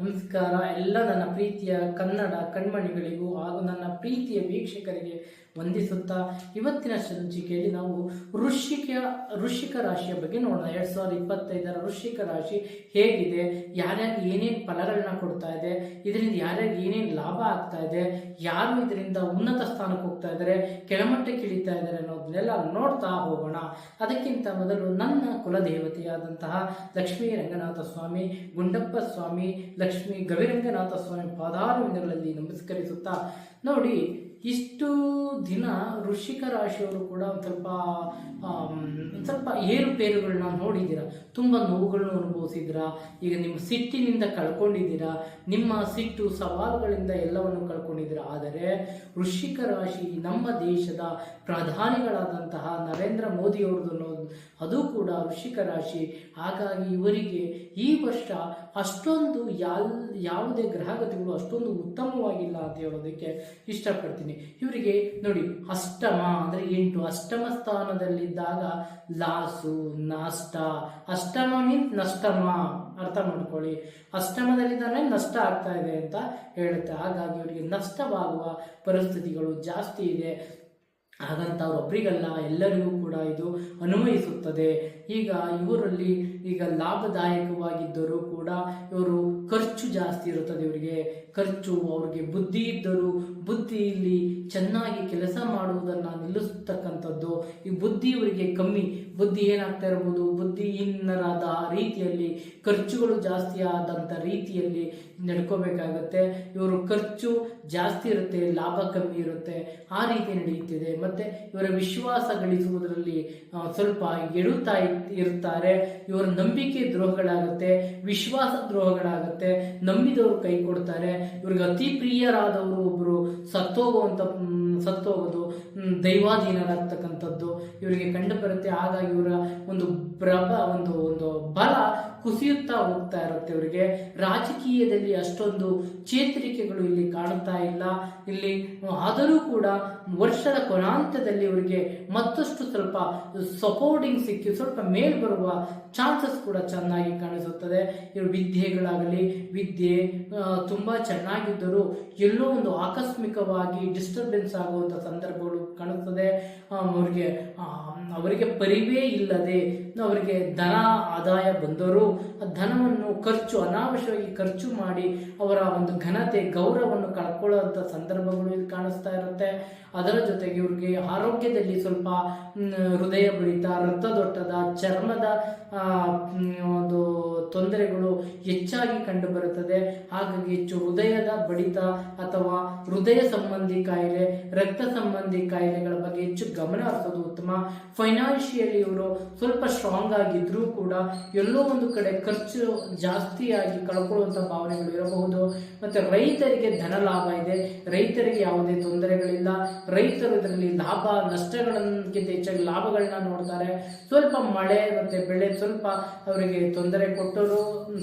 ನಮಸ್ಕಾರ. ಎಲ್ಲ ನನ್ನ ಪ್ರೀತಿಯ ಕನ್ನಡ ಕಣ್ಮಣಿಗಳಿಗೂ ಹಾಗೂ ನನ್ನ ಪ್ರೀತಿಯ ವೀಕ್ಷಕರಿಗೆ ವಂದಿಸುತ್ತಾ ಇವತ್ತಿನ ಸಂಚಿಕೆಯಲ್ಲಿ ನಾವು ಋಷಿಕ ಋಷಿಕ ರಾಶಿಯ ಬಗ್ಗೆ ನೋಡೋಣ. ಎರಡು ಸಾವಿರದ ಇಪ್ಪತ್ತೈದರ ಋಷಿಕ ರಾಶಿ ಹೇಗಿದೆ? ಯಾರ್ಯಾರು ಏನೇನು ಫಲಗಳನ್ನ ಕೊಡ್ತಾ ಇದೆ? ಇದರಿಂದ ಯಾರ್ಯಾರು ಏನೇನು ಲಾಭ ಆಗ್ತಾ ಇದೆ? ಯಾರು ಇದರಿಂದ ಉನ್ನತ ಸ್ಥಾನಕ್ಕೆ ಹೋಗ್ತಾ ಇದ್ದಾರೆ? ಕೆಳಮಟ್ಟಕ್ಕೆ ಇಳಿತಾ ಇದ್ದಾರೆ ಅನ್ನೋದನ್ನೆಲ್ಲ ನೋಡ್ತಾ ಹೋಗೋಣ. ಅದಕ್ಕಿಂತ ಮೊದಲು ನನ್ನ ಕುಲದೇವತೆಯಾದಂತಹ ಲಕ್ಷ್ಮೀ ರಂಗನಾಥ ಸ್ವಾಮಿ, ಗುಂಡಪ್ಪ ಸ್ವಾಮಿ ಲಕ್ಷ್ಮೀ ಗವಿರಂಗನಾಥ ಸ್ವಾಮಿ ಪಾದಾರವಿಂದಗಳಲ್ಲಿ ನಮಸ್ಕರಿಸುತ್ತಾ ನೋಡಿ, ಇಷ್ಟು ದಿನ ವೃಶ್ಚಿಕ ರಾಶಿಯವರು ಕೂಡ ಒಂದು ಸ್ವಲ್ಪ ಒಂದು ಸ್ವಲ್ಪ ಏರುಪೇರುಗಳನ್ನ ನೋಡಿದ್ದೀರಾ? ತುಂಬ ನೋವುಗಳನ್ನು ಅನುಭವಿಸಿದ್ದೀರಾ? ಈಗ ನಿಮ್ಮ ಸಿಟ್ಟಿನಿಂದ ಕಳ್ಕೊಂಡಿದ್ದೀರಾ? ನಿಮ್ಮ ಸಿಟ್ಟು ಸವಾಲುಗಳಿಂದ ಎಲ್ಲವನ್ನು ಕಳ್ಕೊಂಡಿದ್ದೀರಾ? ಆದರೆ ವೃಶ್ಚಿಕ ರಾಶಿ ನಮ್ಮ ದೇಶದ ಪ್ರಧಾನಿಗಳಾದಂತಹ ನರೇಂದ್ರ ಮೋದಿಯವ್ರದ್ದು ಅದು ಕೂಡ ವೃಶ್ಚಿಕ ರಾಶಿ. ಹಾಗಾಗಿ ಇವರಿಗೆ ಈ ವರ್ಷ ಅಷ್ಟೊಂದು ಯಾಲ್, ಯಾವುದೇ ಗ್ರಹಗತಿಗಳು ಅಷ್ಟೊಂದು ಉತ್ತಮವಾಗಿಲ್ಲ ಅಂತ ಹೇಳೋದಕ್ಕೆ ಇಷ್ಟಪಡ್ತೀನಿ. ಇವರಿಗೆ ನೋಡಿ, ಅಷ್ಟಮ ಅಂದರೆ ಎಂಟು, ಅಷ್ಟಮ ಸ್ಥಾನದಲ್ಲಿದ್ದಾಗ ಲಾಸು, ನಷ್ಟ. ಅಷ್ಟಮ ಮೀನ್ಸ್ ನಷ್ಟಮ ಅರ್ಥ ಮಾಡ್ಕೊಳ್ಳಿ. ಅಷ್ಟಮದಲ್ಲಿದ್ದಾನೆ ನಷ್ಟ ಆಗ್ತಾ ಇದೆ ಅಂತ ಹೇಳುತ್ತೆ. ಹಾಗಾಗಿ ಇವರಿಗೆ ನಷ್ಟವಾಗುವ ಪರಿಸ್ಥಿತಿಗಳು ಜಾಸ್ತಿ ಇದೆ. ಹಾಗಂತ ಅವರೊಬ್ಬರಿಗಲ್ಲ ಎಲ್ಲರಿಗೂ ಕೂಡ ಇದು ಅನ್ವಯಿಸುತ್ತದೆ ಈಗ ಇವರಲ್ಲಿ ಈಗ ಲಾಭದಾಯಕವಾಗಿದ್ದರೂ ಕೂಡ ಇವರು ಖರ್ಚು ಜಾಸ್ತಿ ಇರುತ್ತದೆ ಇವರಿಗೆ. ಖರ್ಚು ಅವರಿಗೆ ಬುದ್ಧಿ ಇದ್ದರೂ ಬುದ್ಧಿಯಲ್ಲಿ ಚೆನ್ನಾಗಿ ಕೆಲಸ ಮಾಡುವುದನ್ನು ನಿಲ್ಲಿಸ್ತಕ್ಕಂಥದ್ದು. ಈ ಬುದ್ಧಿ ಇವರಿಗೆ ಕಮ್ಮಿ. ಬುದ್ಧಿ ಏನಾಗ್ತಾ ಇರ್ಬೋದು? ಬುದ್ಧಿಹೀನರಾದ ರೀತಿಯಲ್ಲಿ, ಖರ್ಚುಗಳು ಜಾಸ್ತಿ ಆದಂಥ ರೀತಿಯಲ್ಲಿ ನಡ್ಕೋಬೇಕಾಗತ್ತೆ. ಇವರು ಖರ್ಚು ಜಾಸ್ತಿ ಇರುತ್ತೆ, ಲಾಭ ಕಮ್ಮಿ ಇರುತ್ತೆ. ಆ ರೀತಿ ನಡೆಯುತ್ತಿದೆ. ಮತ್ತೆ ಇವರ ವಿಶ್ವಾಸ ಗಳಿಸುವುದರಲ್ಲಿ ಸ್ವಲ್ಪ ಎಡುತ್ತಾ ಇರ್- ಇರ್ತಾರೆ. ಇವರ ನಂಬಿಕೆ ದ್ರೋಹಗಳಾಗುತ್ತೆ ವಿಶ್ವಾಸ ದ್ರೋಹಗಳಾಗುತ್ತೆ ನಂಬಿದವರು ಕೈ ಕೊಡ್ತಾರೆ. ಇವ್ರಿಗೆ ಅತಿ ಪ್ರಿಯರಾದವರು ಒಬ್ಬರು ಸತ್ತೋಗುವಂತ ಮ್, ಸತ್ತೋಗೋದು ಮ್, ದೈವಾಧೀನರಾಗ್ತಕ್ಕಂಥದ್ದು ಇವರಿಗೆ ಕಂಡು ಬರುತ್ತೆ. ಹಾಗಾಗಿ ಇವರ ಒಂದು ಪ್ರಭ ಒಂದು ಒಂದು ಬಲ ಕುಸಿಯುತ್ತಾ ಹೋಗ್ತಾ ಇರುತ್ತೆ ಇವರಿಗೆ. ರಾಜಕೀಯದಲ್ಲಿ ಅಷ್ಟೊಂದು ಚೇತರಿಕೆಗಳು ಇಲ್ಲಿ ಕಾಣುತ್ತಾ ಇಲ್ಲ. ಇಲ್ಲಿ ಆದರೂ ಕೂಡ ವರ್ಷದ ಕೊನಾಂತದಲ್ಲಿ ಇವರಿಗೆ ಮತ್ತಷ್ಟು ಸ್ವಲ್ಪ ಸಪೋರ್ಟಿಂಗ್ ಸಿಕ್ಕಿ ಸ್ವಲ್ಪ ಮೇಲ್ ಬರುವ ಚಾನ್ಸಸ್ ಕೂಡ ಚೆನ್ನಾಗಿ ಕಾಣಿಸುತ್ತದೆ. ಇವರು ವಿದ್ಯೆಗಳಾಗಲಿ ವಿದ್ಯೆ ತುಂಬಾ ಚೆನ್ನಾಗಿದ್ದರೂ ಎಲ್ಲೋ ಒಂದು ಆಕಸ್ಮಿಕವಾಗಿ ಡಿಸ್ಟರ್ಬೆನ್ಸ್ ಆಗುವಂಥ ಸಂದರ್ಭಗಳು ಕಾಣುತ್ತದೆ. ಅವ್ರಿಗೆ ಅವರಿಗೆ ಪರಿವೇ ಇಲ್ಲದೆ ಅವರಿಗೆ ಧನ ಆದಾಯ ಬಂದರೂ ಧನವನ್ನು ಖರ್ಚು, ಅನಾವಶ್ಯವಾಗಿ ಖರ್ಚು ಮಾಡಿ ಅವರ ಒಂದು ಘನತೆ, ಗೌರವವನ್ನು ಕಳ್ಕೊಳ್ಳುವಂಥ ಸಂದರ್ಭಗಳು ಇಲ್ಲಿ ಕಾಣಿಸ್ತಾ ಇರುತ್ತೆ. ಅದರ ಜೊತೆಗೆ ಇವ್ರಿಗೆ ಆರೋಗ್ಯದಲ್ಲಿ ಸ್ವಲ್ಪ ಹೃದಯ ಬಡಿತ, ರಕ್ತದೊತ್ತಡ, ಚರ್ಮದ ಒಂದು ತೊಂದರೆಗಳು ಹೆಚ್ಚಾಗಿ ಕಂಡುಬರುತ್ತದೆ ಹಾಗಾಗಿ ಹೆಚ್ಚು ಹೃದಯದ ಬಡಿತ ಅಥವಾ ಹೃದಯ ಸಂಬಂಧಿ ಕಾಯಿಲೆ ರಕ್ತ ಸಂಬಂಧಿ ಕಾಯಿಲೆಗಳ ಬಗ್ಗೆ ಹೆಚ್ಚು ಗಮನ ಹರಿಸೋದು ಉತ್ತಮ. ಫೈನಾನ್ಷಿಯಲಿ ಇವರು ಸ್ವಲ್ಪ ಸ್ಟ್ರಾಂಗ್ ಆಗಿದ್ರೂ ಕೂಡ ಎಲ್ಲೋ ಒಂದು ಕಡೆ ಖರ್ಚು ಜಾಸ್ತಿಯಾಗಿ ಕಳ್ಕೊಳ್ಳುವಂಥ ಭಾವನೆಗಳು ಇರಬಹುದು. ಮತ್ತೆ ರೈತರಿಗೆ ಧನ ಲಾಭ ಇದೆ. ರೈತರಿಗೆ ಯಾವುದೇ ತೊಂದರೆಗಳಿಲ್ಲ. ರೈತರು ಇದರಲ್ಲಿ ಲಾಭ, ನಷ್ಟಗಳಿಗಿಂತ ಹೆಚ್ಚಾಗಿ ಲಾಭಗಳನ್ನ ನೋಡ್ತಾರೆ. ಸ್ವಲ್ಪ ಮಳೆ ಮತ್ತೆ ಬೆಳೆ ಸ್ವಲ್ಪ ಅವರಿಗೆ ತೊಂದರೆ ಕೊಟ್ಟರು,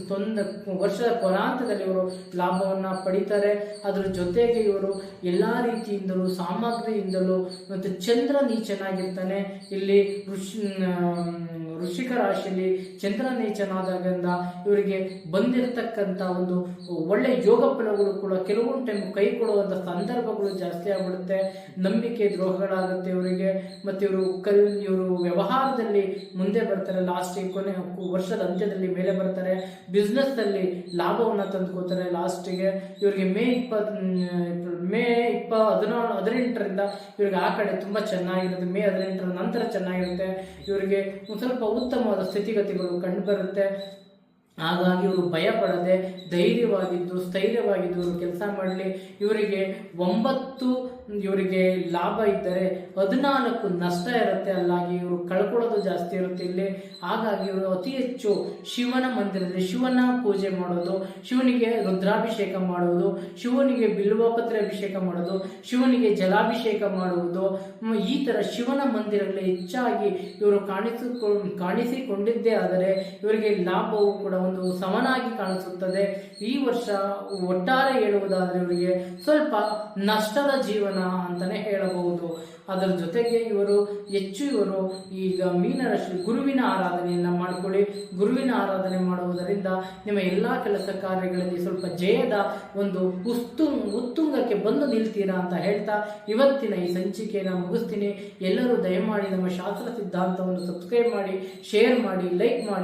ತೊಂದ, ವರ್ಷದ ಕೊನಾಂತದಲ್ಲಿ ಇವರು ಲಾಭವನ್ನ ಪಡಿತಾರೆ. ಅದರ ಜೊತೆಗೆ ಇವರು ಎಲ್ಲ ರೀತಿಯಿಂದಲೂ ಸಾಮಗ್ರಿಯಿಂದಲೂ ಮತ್ತು ಚಂದ್ರ ನೀಚನಾಗಿರ್ತಾನೆ ಇಲ್ಲಿ ಋಷಿ ಋಷಿಕ ರಾಶಿಯಲ್ಲಿ ಚಂದ್ರ ನೀಚನಾದಾಗಿಂದ ಇವರಿಗೆ ಬಂದಿರತಕ್ಕಂಥ ಒಂದು ಒಳ್ಳೆ ಯೋಗ ಫಲಗಳು ಕೂಡ ಕೆಲವೊಂದು ಟೈಮ್ ಕೈ ಕೊಡುವಂಥ ಸಂದರ್ಭಗಳು ಜಾಸ್ತಿ ಆಗ್ಬಿಡುತ್ತೆ. ನಂಬಿಕೆ ದ್ರೋಹಗಳಾಗುತ್ತೆ ಇವರಿಗೆ. ಮತ್ತೆ ಇವರು ಕಲ್ ಇವರು ವ್ಯವಹಾರದಲ್ಲಿ ಮುಂದೆ ಬರ್ತಾರೆ. ಲಾಸ್ಟ್ ಕೊನೆ ವರ್ಷದ ಅಂತ್ಯದಲ್ಲಿ ಮೇಲೆ ಬರ್ತಾರೆ. ಬಿಸ್ನೆಸ್ ಲಾಭವನ್ನು ಲಾಭವನ್ನ ತಂದುಕೋತಾರೆ ಲಾಸ್ಟಿಗೆ ಇವರಿಗೆ ಮೇ ಇಪ್ಪತ್ ಮೇ ಹದಿನಾರು, ಹದಿನೆಂಟರಿಂದ ಇವರಿಗೆ ಆ ಕಡೆ ತುಂಬಾ ಚೆನ್ನಾಗಿರುತ್ತೆ. ಮೇ ಹದಿನೆಂಟರ ನಂತರ ಚೆನ್ನಾಗಿರುತ್ತೆ. ಇವರಿಗೆ ಸ್ವಲ್ಪ ಉತ್ತಮವಾದ ಸ್ಥಿತಿಗತಿಗಳು ಕಂಡುಬರುತ್ತೆ. ಹಾಗಾಗಿ ಇವರು ಭಯಪಡದೆ ಧೈರ್ಯವಾಗಿದ್ದು, ಸ್ಥೈರ್ಯವಾಗಿದ್ದು ಇವರು ಕೆಲಸ ಮಾಡಲಿ. ಇವರಿಗೆ ಒಂಬತ್ತು ಇವರಿಗೆ ಲಾಭ ಇದ್ದರೆ ಹದಿನಾಲ್ಕು ನಷ್ಟ ಇರುತ್ತೆ. ಅಲ್ಲಾಗಿ ಇವರು ಕಳ್ಕೊಳ್ಳೋದು ಜಾಸ್ತಿ ಇರುತ್ತೆ ಇಲ್ಲಿ. ಹಾಗಾಗಿ ಇವರು ಅತಿ ಹೆಚ್ಚು ಶಿವನ ಮಂದಿರದಲ್ಲಿ ಶಿವನ ಪೂಜೆ ಮಾಡೋದು, ಶಿವನಿಗೆ ರುದ್ರಾಭಿಷೇಕ ಮಾಡುವುದು, ಶಿವನಿಗೆ ಬಿಲ್ವಪತ್ರೆ ಅಭಿಷೇಕ ಮಾಡೋದು ಶಿವನಿಗೆ ಜಲಾಭಿಷೇಕ ಮಾಡುವುದು. ಈ ತರ ಶಿವನ ಮಂದಿರಗಳಲ್ಲಿ ಹೆಚ್ಚಾಗಿ ಇವರು ಕಾಣಿಸಿಕೊ ಕಾಣಿಸಿಕೊಂಡಿದ್ದೇ ಆದರೆ ಇವರಿಗೆ ಲಾಭವು ಕೂಡ ಒಂದು ಸಮನಾಗಿ ಕಾಣಿಸುತ್ತದೆ. ಈ ವರ್ಷ ಒಟ್ಟಾರೆ ಹೇಳುವುದಾದರೆ ಇವರಿಗೆ ಸ್ವಲ್ಪ ನಷ್ಟದ ಜೀವನ ಅಂತಾನೆ ಹೇಳಬಹುದು. ಅದರ ಜೊತೆಗೆ ಇವರು ಹೆಚ್ಚು ಇವರು ಈಗ ಮೀನರಾಶಿ ಗುರುವಿನ ಆರಾಧನೆಯನ್ನ ಮಾಡಿಕೊಳ್ಳಿ. ಗುರುವಿನ ಆರಾಧನೆ ಮಾಡುವುದರಿಂದ ನಿಮ್ಮ ಎಲ್ಲ ಕೆಲಸ ಕಾರ್ಯಗಳಲ್ಲಿ ಸ್ವಲ್ಪ ಜಯದ ಒಂದು ಉಸ್ತು ಉತ್ತುಂಗಕ್ಕೆ ಬಂದು ನಿಲ್ತೀರಾ ಅಂತ ಹೇಳ್ತಾ ಇವತ್ತಿನ ಈ ಸಂಚಿಕೆಯನ್ನು ಮುಗಿಸ್ತೀನಿ. ಎಲ್ಲರೂ ದಯಮಾಡಿ ನಮ್ಮ ಶಾಸ್ತ್ರ ಸಿದ್ಧಾಂತವನ್ನು ಸಬ್ಸ್ಕ್ರೈಬ್ ಮಾಡಿ ಶೇರ್ ಮಾಡಿ ಲೈಕ್ ಮಾಡಿ.